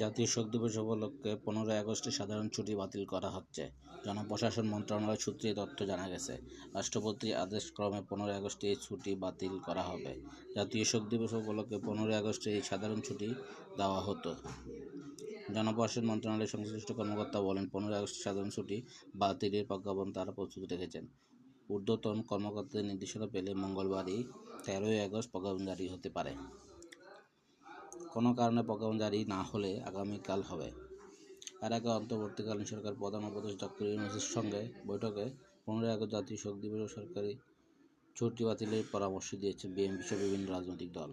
জাতীয় শোক দিবস উপলক্ষে পনেরোই আগস্টে সাধারণ ছুটি বাতিল করা হচ্ছে। জনপ্রশাসন মন্ত্রণালয় সূত্রে তথ্য জানা গেছে। রাষ্ট্রপতির আদেশক্রমে পনেরোই আগস্টে এই ছুটি বাতিল করা হবে। জাতীয় শোক দিবস উপলক্ষে পনেরোই আগস্টে এই সাধারণ ছুটি দেওয়া হতো। জনপ্রশাসন মন্ত্রণালয়ের সংশ্লিষ্ট কর্মকর্তা বলেন, পনেরোই আগস্ট সাধারণ ছুটি বাতিলের প্রজ্ঞাপন তারা প্রস্তুত রেখেছেন। ঊর্ধ্বতন কর্মকর্তাদের নির্দেশনা পেলে মঙ্গলবারই তেরোই আগস্ট প্রজ্ঞাপন জারি হতে পারে। কোনো কারণে প্রজ্ঞাপন জারি না হলে আগামীকাল হবে। এর আগে অন্তর্বর্তীকালীন সরকার প্রধান উপদেষ্টা ডক্টর ইউনূসের সঙ্গে বৈঠকে পনেরোই আগস্ট জাতীয় শোক দিবস সরকারি ছুটি বাতিলের পরামর্শ দিয়েছে বিএনপি সহ বিভিন্ন রাজনৈতিক দল।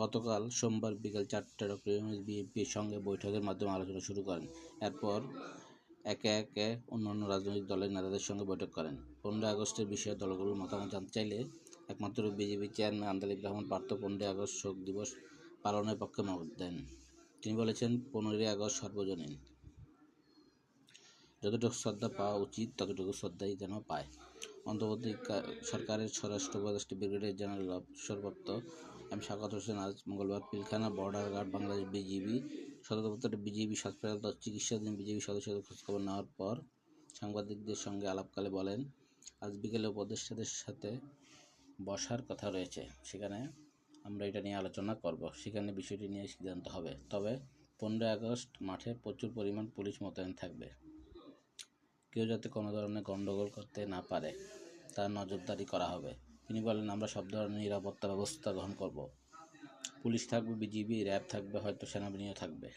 গতকাল সোমবার বিকেল চারটায় ডক্টর ইউনূস বিএনপির সঙ্গে বৈঠকের মাধ্যমে আলোচনা শুরু করেন। এরপর একে একে অন্যান্য রাজনৈতিক দলের নেতাদের সঙ্গে বৈঠক করেন। পনেরোই আগস্টের বিষয়ে দলগুলোর মতামত জানতে চাইলে একমাত্র বিজেপি চেয়ারম্যান আন্দালিব রহমান পার্থ পনেরোই আগস্ট শোক দিবস পালনের পক্ষে মত দেন তিনি বলেছেন, পনেরোই আগস্ট সর্বজনীন। যতটুকু শ্রদ্ধা পাওয়া উচিত, ততটুকু শ্রদ্ধাই যেন পায়। অন্তর্বর্তী সরকারের স্বরাষ্ট্র উপদেষ্টা ব্রিগেডিয়ার জেনারেল সর্বত্র এম শাকাত হোসেন আজ মঙ্গলবার Pilkhana border guard Bangladesh BGB সদর দপ্তরে বিজিবি হাসপাতাল চিকিৎসাধীন বিজিবি সদস্যদের খোঁজখবর নেওয়ার পর সাংবাদিকদের সঙ্গে আলাপকালে বলেন, আজ বিকেলে উপদেষ্টাদের সাথে বসার কথা রয়েছে। সেখানে আমরা এটা নিয়ে আলোচনা করব। সেখানে বিষয়টি নিয়ে সিদ্ধান্ত হবে। তবে পনেরোই আগস্ট মাঠে প্রচুর পরিমাণ পুলিশ মোতায়েন থাকবে। কেউ যাতে কোনো ধরনের গণ্ডগোল করতে না পারে, তার নজরদারি করা হবে। তিনি বলেন, আমরা সব ধরনের নিরাপত্তা ব্যবস্থা গ্রহণ করব। পুলিশ থাকবে, বিজিবি, র্যাব থাকবে, হয়তো সেনাবাহিনীও থাকবে।